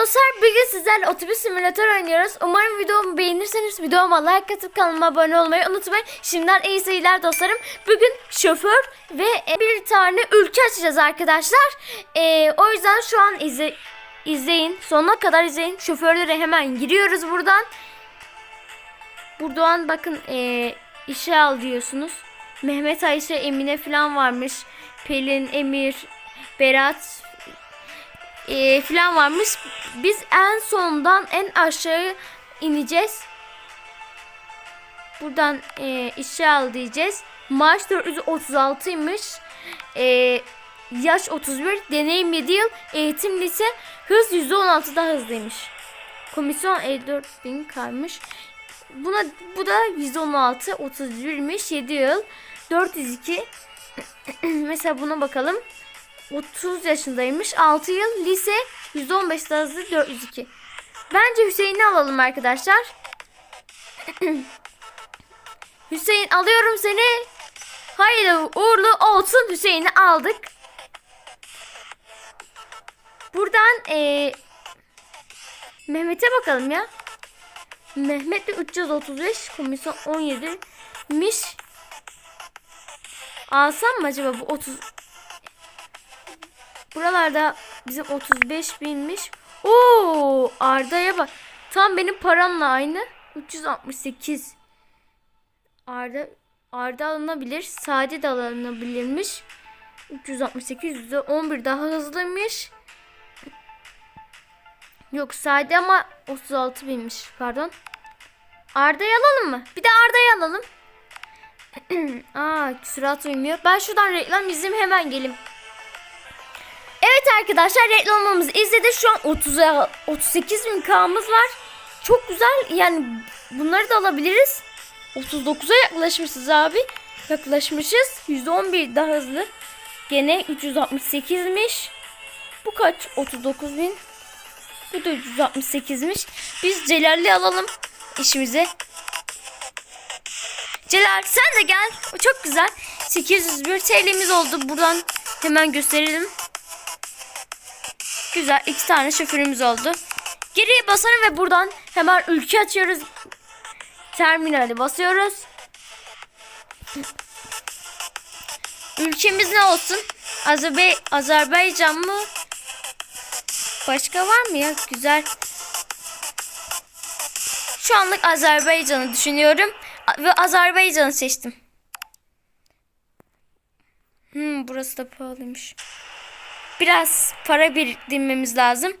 dostlar bugün sizlerle otobüs simülatör oynuyoruz. Umarım videomu beğenirseniz videoma like atıp kanalıma abone olmayı unutmayın. Şimdiden iyi seyirler dostlarım. Bugün şoför ve bir tane ülke açacağız arkadaşlar. Ee, o yüzden şu an izle, izleyin. Sonuna kadar izleyin. Şoförlere hemen giriyoruz buradan. Buradan bakın ee, işe al diyorsunuz. Mehmet Ayşe, Emine falan varmış. Pelin, Emir, Berat e, falan varmış. Biz en sondan en aşağı ineceğiz. Buradan e, işe al diyeceğiz. Maaş 436'ymış. E, yaş 31, deneyim 7 yıl, eğitim lise, hız %16 daha hızlıymış. Komisyon 54 bin kalmış. Buna bu da 116 31'miş 7 yıl 402 mesela buna bakalım 30 yaşındaymış. 6 yıl lise 115 daha hızlı 402. Bence Hüseyin'i alalım arkadaşlar. Hüseyin alıyorum seni. Hayırlı uğurlu olsun Hüseyin'i aldık. Buradan eee Mehmet'e bakalım ya. Mehmet de 335 komisyon 17'miş. Alsam mı acaba bu 30 Buralarda bizim 35 binmiş. Oo Arda'ya bak. Tam benim paramla aynı. 368. Arda Arda alınabilir. Sade de alınabilirmiş. 368 %11 daha hızlıymış. Yok Sade ama 36 binmiş. Pardon. Arda'yı alalım mı? Bir de Arda'yı alalım. Aa sürat uymuyor. Ben şuradan reklam izleyeyim hemen geleyim. Evet arkadaşlar reklamımızı izledik. Şu an 30'a 38 bin K'mız var. Çok güzel. Yani bunları da alabiliriz. 39'a yaklaşmışız abi. Yaklaşmışız. %11 daha hızlı. Gene 368'miş. Bu kaç? 39 bin. Bu da 368'miş. Biz Celal'i alalım işimize. Celal sen de gel. O çok güzel. 801 TL'miz oldu. Buradan hemen gösterelim. Güzel. iki tane şoförümüz oldu. Geriye basalım ve buradan hemen ülke açıyoruz. Terminali basıyoruz. Ülkemiz ne olsun? Azerbe Azerbaycan mı? Başka var mı ya? Güzel. Şu anlık Azerbaycan'ı düşünüyorum. Ve Azerbaycan'ı seçtim. Hmm, burası da pahalıymış. Biraz para biriktirmemiz lazım.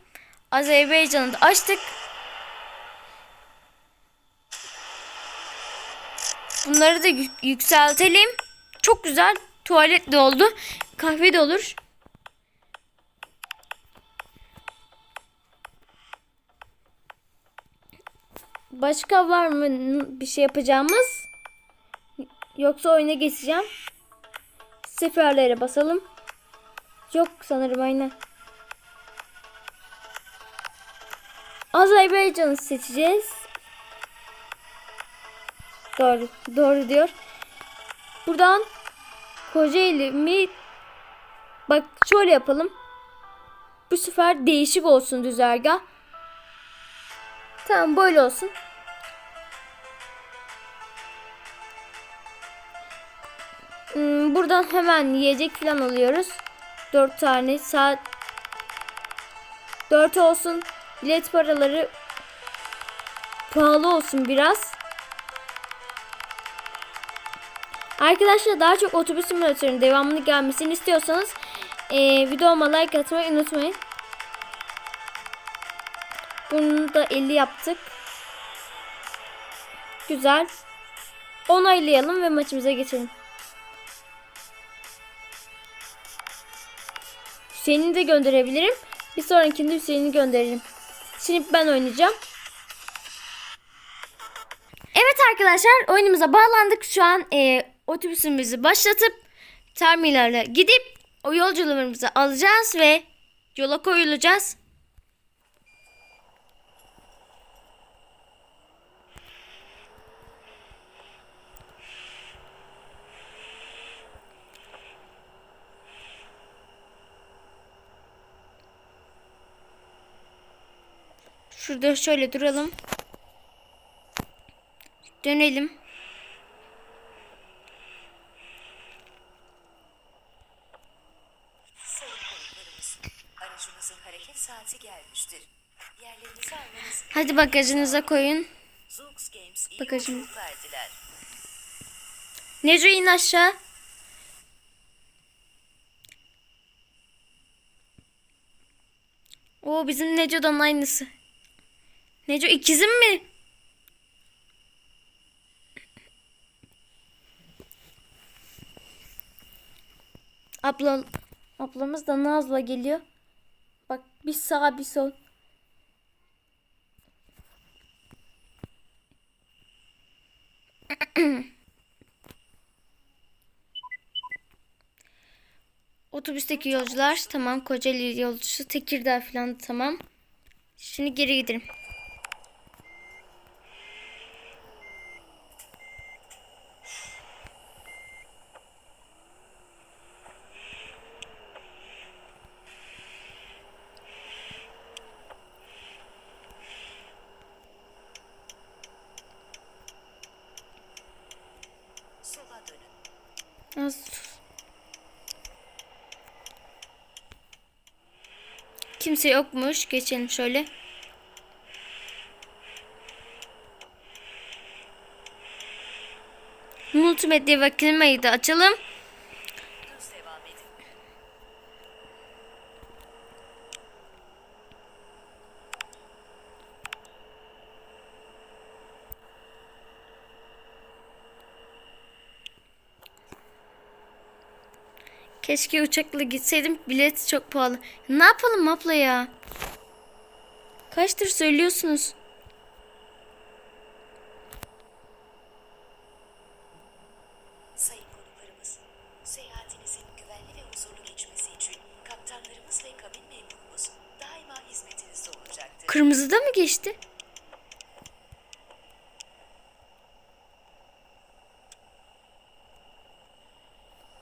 Azerbaycan'ı da açtık. Bunları da yük- yükseltelim. Çok güzel. Tuvalet de oldu. Kahve de olur. Başka var mı bir şey yapacağımız? Yoksa oyuna geçeceğim. Seferlere basalım. Yok sanırım aynen. Azerbaycan'ı seçeceğiz. Doğru. Doğru diyor. Buradan Kocaeli mi? Bak şöyle yapalım. Bu sefer değişik olsun düzergah. Tamam böyle olsun. Hmm, buradan hemen yiyecek falan alıyoruz. 4 tane saat 4 olsun. Bilet paraları pahalı olsun biraz. Arkadaşlar daha çok otobüs simülatörünün devamını gelmesini istiyorsanız eee videoma like atmayı unutmayın. Bunu da 50 yaptık. Güzel. Onaylayalım ve maçımıza geçelim. Hüseyin'i de gönderebilirim. Bir sonrakinde Hüseyin'i gönderirim. Şimdi ben oynayacağım. Evet arkadaşlar oyunumuza bağlandık. Şu an e, otobüsümüzü başlatıp terminale gidip o yolculuğumuzu alacağız ve yola koyulacağız. Şurada şöyle duralım. Dönelim. Hadi bagajınıza koyun. Bagajım. Neco in aşağı. O bizim Neco'dan aynısı. Neco ikizim mi? Abla, ablamız da Naz'la geliyor. Bak bir sağ bir sol. Otobüsteki yolcular tamam. Kocaeli yolcusu Tekirdağ falan tamam. Şimdi geri gidelim. Kimse yokmuş. Geçelim şöyle. Multimedya ve klimayı da açalım. Keşke uçakla gitseydim. Bilet çok pahalı. Ne yapalım abla ya? Kaçtır söylüyorsunuz? Sayın konuklarımız, seyahatinizin güvenli ve huzurlu geçmesi için kaptanlarımız ve kabin memurumuz daima hizmetinizde olacaktır. Kırmızıda mı geçti?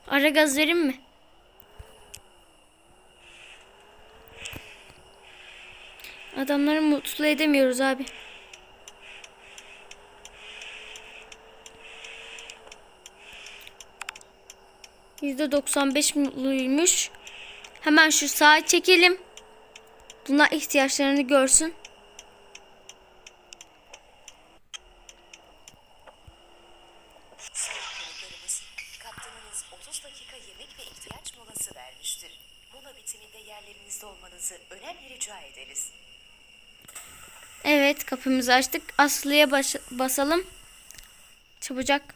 Ara gaz vereyim mi? Adamları mutlu edemiyoruz abi. %95 mutluymuş. Hemen şu sağa çekelim. Bunlar ihtiyaçlarını görsün. Sayın konuklarımız, kaptanınız 30 dakika yemek ve ihtiyaç molası vermiştir. Mola bitiminde yerlerinizde olmanızı önemli rica ederiz. Evet kapımızı açtık. Aslı'ya baş- basalım. Çabucak.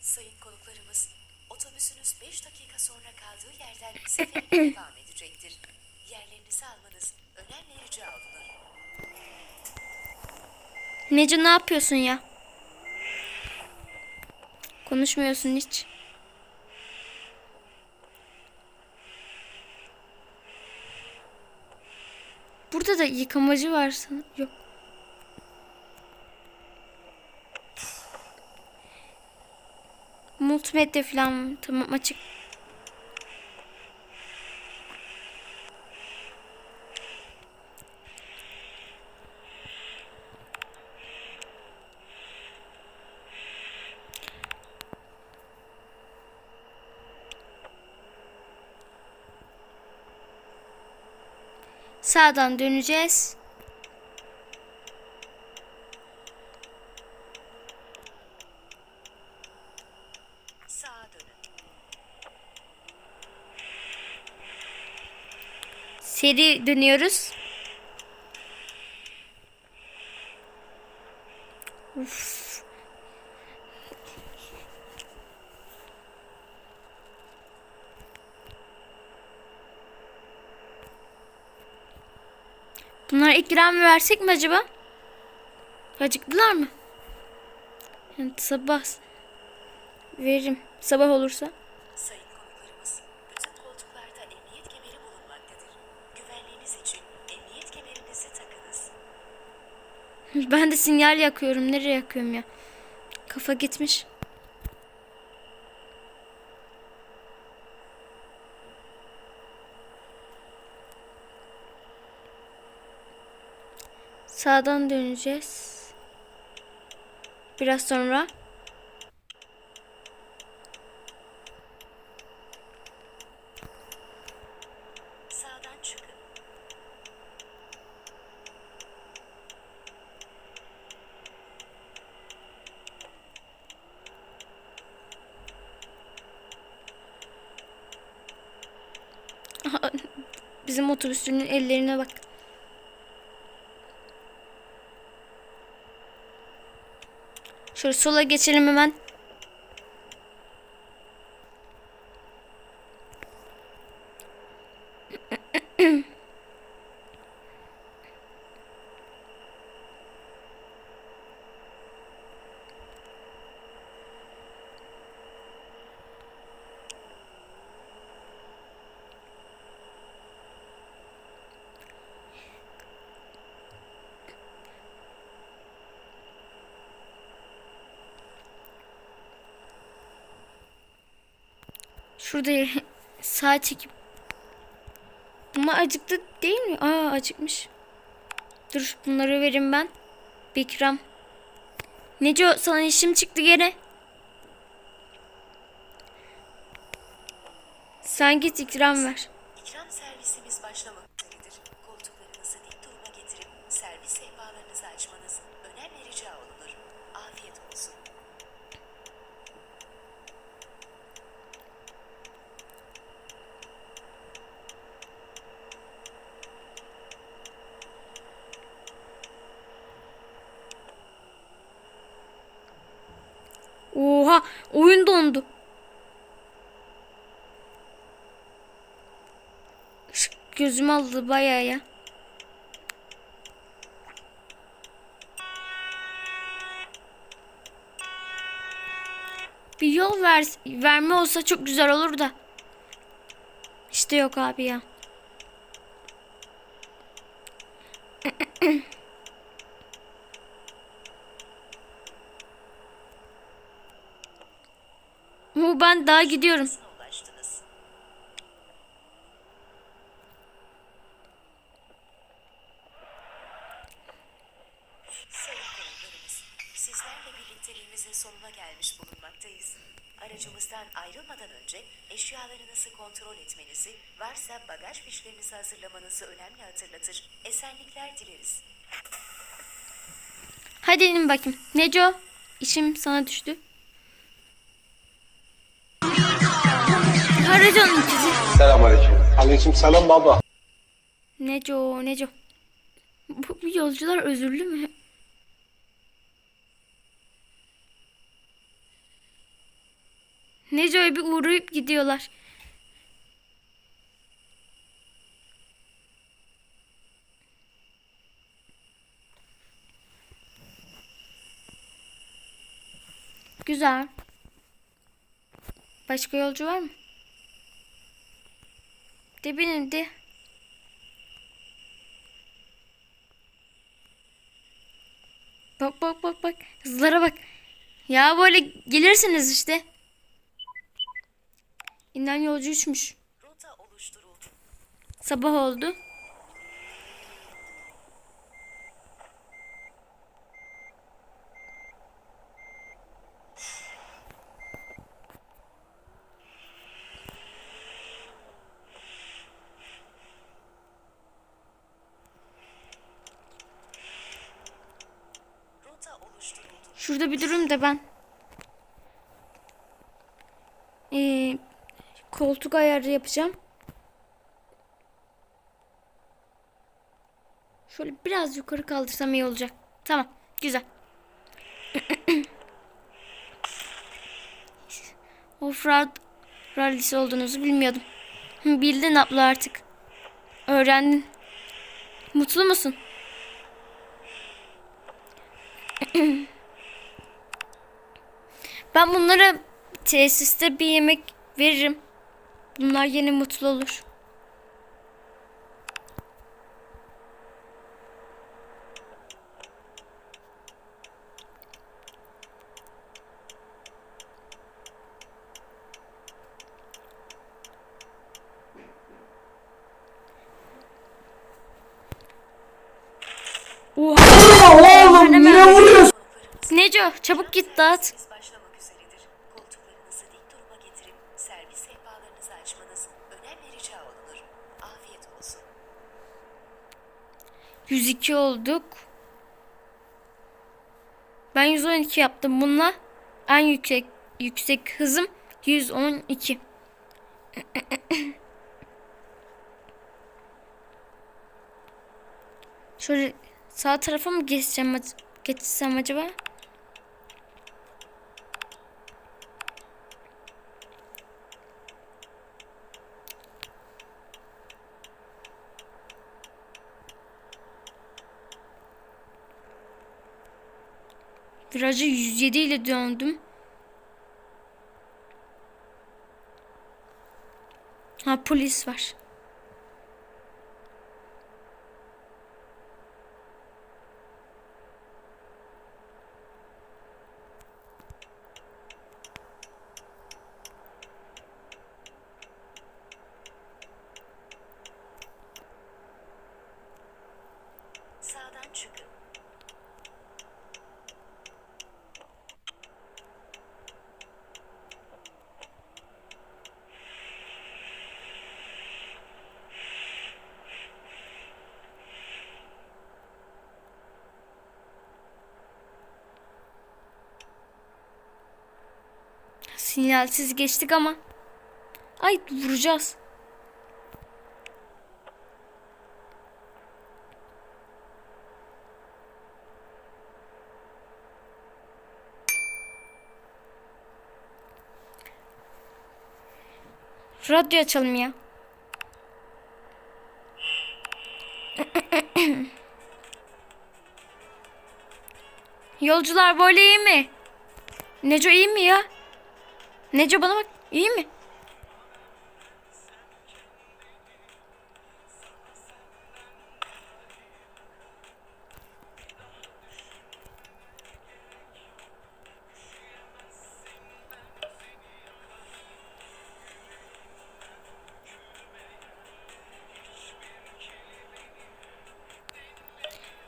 Sayın konuklarımız, otobüsünüz 5 dakika sonra kaldığı yerden seferine devam edecektir. Yerlerinizi almanız önemli rica olunur. Neco ne yapıyorsun ya? Konuşmuyorsun hiç. Burada da yıkamacı var sanırım. Yok. Multimedya falan tamam açık. Sağdan döneceğiz. Seri dönüyoruz. Uf. Bunlara ikram versek mi acaba? Acıktılar mı? Yani sabah veririm. Sabah olursa. Sayın konuklarımız, bütün koltuklarda emniyet kemeri bulunmaktadır. Güvenliğiniz için emniyet kemerinizi takınız. Ben de sinyal yakıyorum. Nereye yakıyorum ya? Kafa gitmiş. Sağdan döneceğiz. Biraz sonra. Sağdan çıkın. Bizim otobüsünün ellerine bak. Şöyle sola geçelim hemen. Şurada sağ çekip. Ama acıktı değil mi? Aa acıkmış. Dur bunları verin ben. Bikram. Neco sana işim çıktı gene. Sen git ikram ver. Gözüm aldı bayağı ya. Bir yol ver, verme olsa çok güzel olur da. İşte yok abi ya. Bu ben daha gidiyorum. Sına ulaştınız. Sayın konuklarımız, sizlerle birlikteliğimizin sonuna gelmiş bulunmaktayız. Aracımızdan ayrılmadan önce eşyalarınızı kontrol etmenizi, varsa bagaj fişlerinizi hazırlamanızı önemli hatırlatır. Esenlikler dileriz. Hadi inin bakayım. Neco, işim sana düştü. Karacan'ın ikizi. Selamünaleyküm. Aleyküm selam baba. Neco, Neco. Bu, bu yolcular özürlü mü? Neco'ya bir uğrayıp gidiyorlar. Güzel. Başka yolcu var mı? De benim. Bak bak bak bak. Hızlara bak. Ya böyle gelirsiniz işte. İnden yolcu uçmuş. Sabah oldu. Şurada bir durum da ben. Ee, koltuk ayarı yapacağım. Şöyle biraz yukarı kaldırsam iyi olacak. Tamam. Güzel. Offroad rallisi olduğunuzu bilmiyordum. Bildin abla artık. Öğrendin. Mutlu musun? Ben bunlara tesiste bir yemek veririm. Bunlar yine mutlu olur. Oha. Oğlum niye vuruyorsun? Neco çabuk git dağıt. 102 olduk. Ben 112 yaptım bununla. En yüksek yüksek hızım 112. Şöyle sağ tarafa mı geçeceğim geçsem acaba? Virajı 107 ile döndüm. Ha polis var. Sağdan çıkın. Sinyalsiz geçtik ama. Ay vuracağız. Radyo açalım ya. Yolcular böyle iyi mi? Neco iyi mi ya? Neco bana bak iyi mi?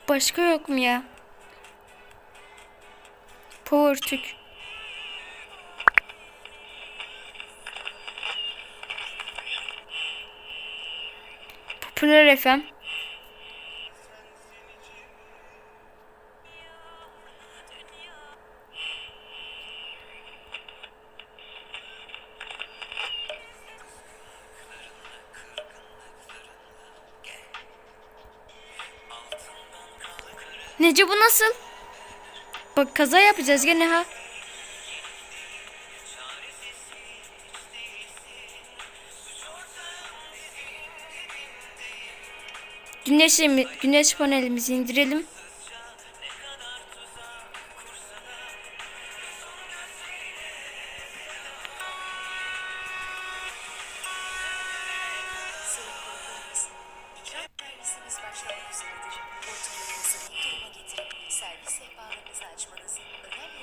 Başka yok mu ya? Power tük. Popüler FM. Nece bu nasıl? Bak kaza yapacağız gene ha.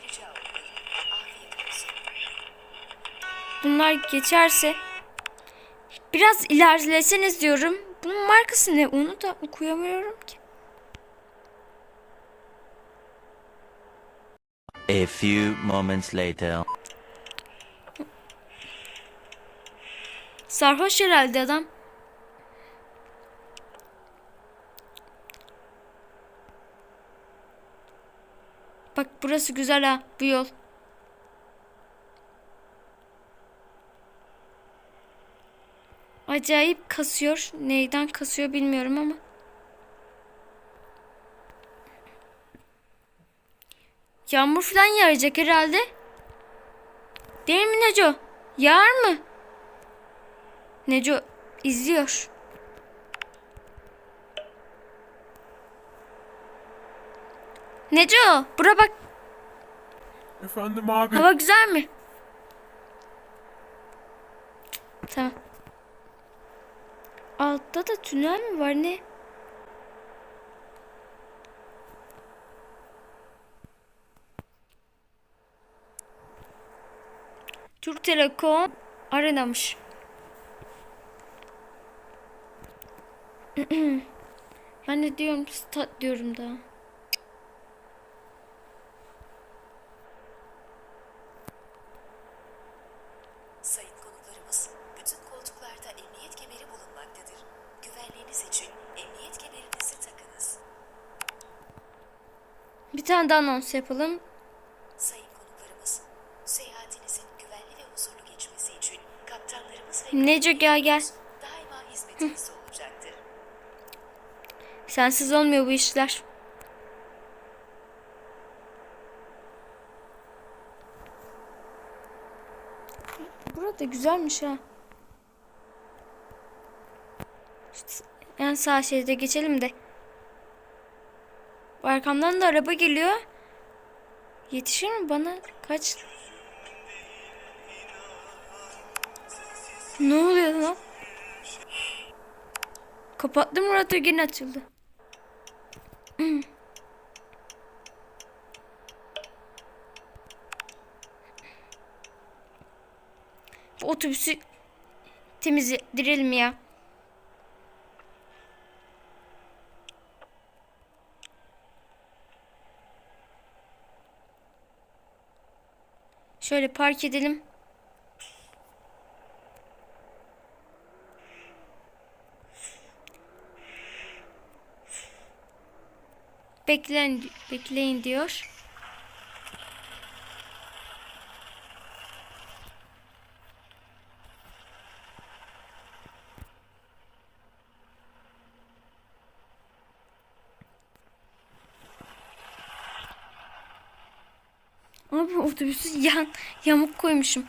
Rica olunur. Afiyet olsun. Bunlar geçerse biraz ilerleseniz diyorum. Markası ne? Onu da okuyamıyorum ki. A few moments later. Sarhoş herhalde adam. Bak burası güzel ha bu yol. Acayip kasıyor. Neyden kasıyor bilmiyorum ama. Yağmur falan yağacak herhalde. Değil mi Neco? Yağar mı? Neco izliyor. Neco, bura bak. Efendim abi. Hava güzel mi? Tamam. Altta da tünel mi var ne? Türk Telekom arenamış. ben de diyorum stat diyorum daha. Tane daha anons yapalım. Sayın konuklarımız, seyahatinizin güvenli ve huzurlu geçmesi için kaptanlarımız ve Neco gel gel. daima hizmetinizde olacaktır. Sensiz olmuyor bu işler. Burada güzelmiş ha. En sağ şeride geçelim de. Arkamdan da araba geliyor. Yetişir mi bana? Kaç? Ne oluyor lan? Kapattım radyo gene açıldı. Bu otobüsü temizleyelim ya. Şöyle park edelim. Bekleyin, bekleyin diyor. Abi otobüsü yan, yamuk koymuşum.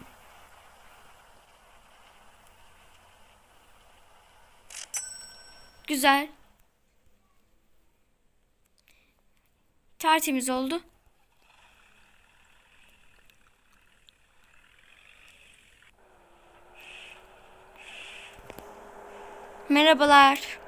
Güzel. Tertemiz oldu. Merhabalar.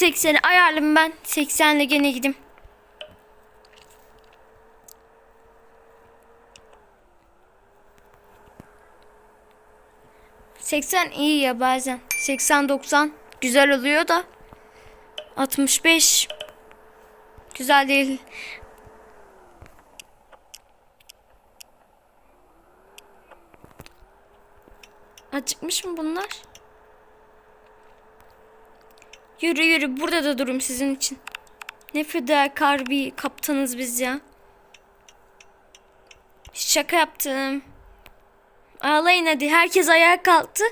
Sekseni ayarladım ben. 80'le gene gidim. Seksen iyi ya bazen. 80-90 güzel oluyor da. 65 güzel değil. Acıkmış mı bunlar? Yürü yürü burada da durum sizin için. Ne fedakar bir kaptanız biz ya. Şaka yaptım. Ağlayın hadi. Herkes ayağa kalktı.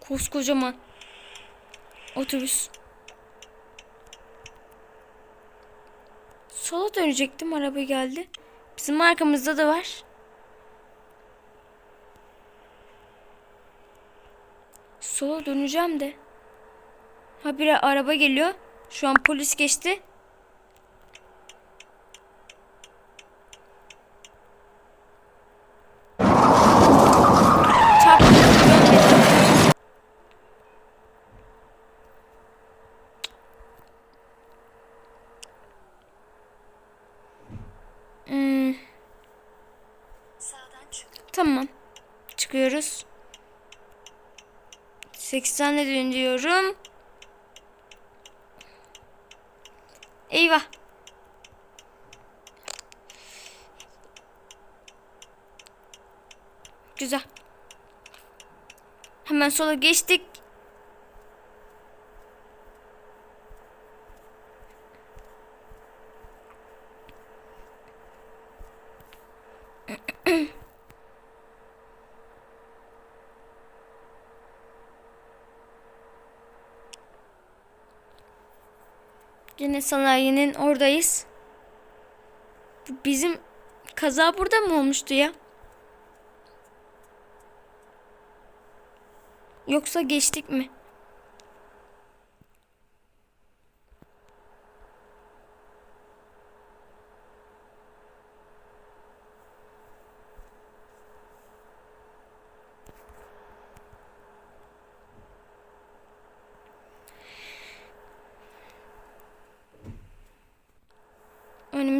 Koskocaman. Otobüs. Sola dönecektim. Araba geldi. Bizim arkamızda da var. Sola döneceğim de. Ha bir araba geliyor. Şu an polis geçti. Hmm, tamam. Çıkıyoruz. 80'le dönüyorum. Eyvah. Güzel. Hemen sola geçtik. Yine sanayinin oradayız. Bizim kaza burada mı olmuştu ya? Yoksa geçtik mi?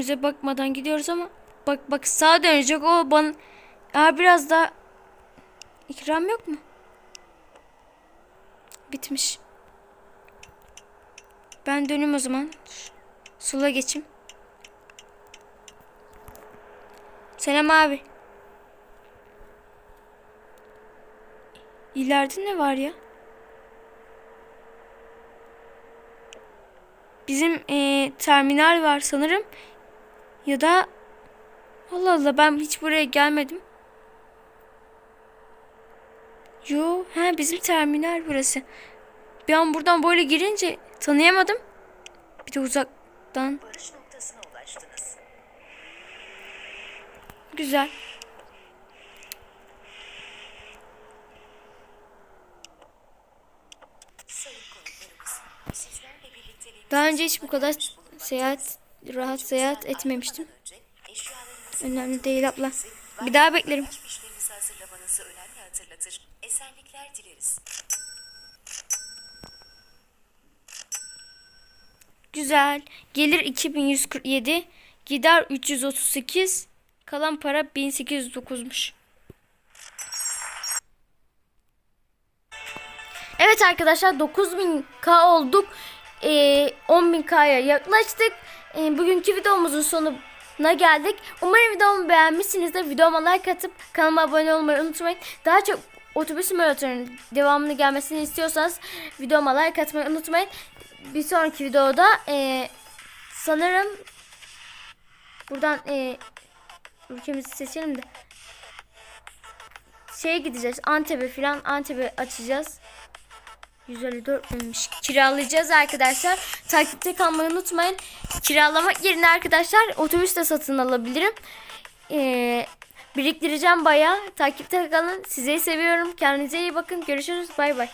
Önümüze bakmadan gidiyoruz ama bak bak sağa dönecek o bana ya biraz daha ikram yok mu? bitmiş. Ben döneyim o zaman. Sola geçeyim. Selam abi. İleride ne var ya? Bizim eee, terminal var sanırım. Ya da Allah Allah ben hiç buraya gelmedim. Yo, ha bizim terminal burası. Bir an buradan böyle girince tanıyamadım. Bir de uzaktan. Varış noktasına ulaştınız. Güzel. Daha önce hiç bu kadar seyahat, rahat seyahat etmemiştim. Önemli değil abla. Bir daha beklerim. Güzel. Gelir 2147. Gider 338. Kalan para 1809'muş. Evet arkadaşlar 9000k olduk. Ee, 10.000k'ya yaklaştık. Ee, bugünkü videomuzun sonuna geldik. Umarım videomu beğenmişsinizdir. Videoma like atıp kanalıma abone olmayı unutmayın. Daha çok otobüs simülatörünün devamını gelmesini istiyorsanız videoma like atmayı unutmayın. Bir sonraki videoda ee, sanırım buradan ee, ülkemizi seçelim de şeye gideceğiz. Antep'e falan Antep'e açacağız. 154 olmuş. Kiralayacağız arkadaşlar. Takipte kalmayı unutmayın. Kiralamak yerine arkadaşlar otobüs de satın alabilirim. Ee, biriktireceğim baya. Takipte kalın. Sizi seviyorum. Kendinize iyi bakın. Görüşürüz. Bay bay.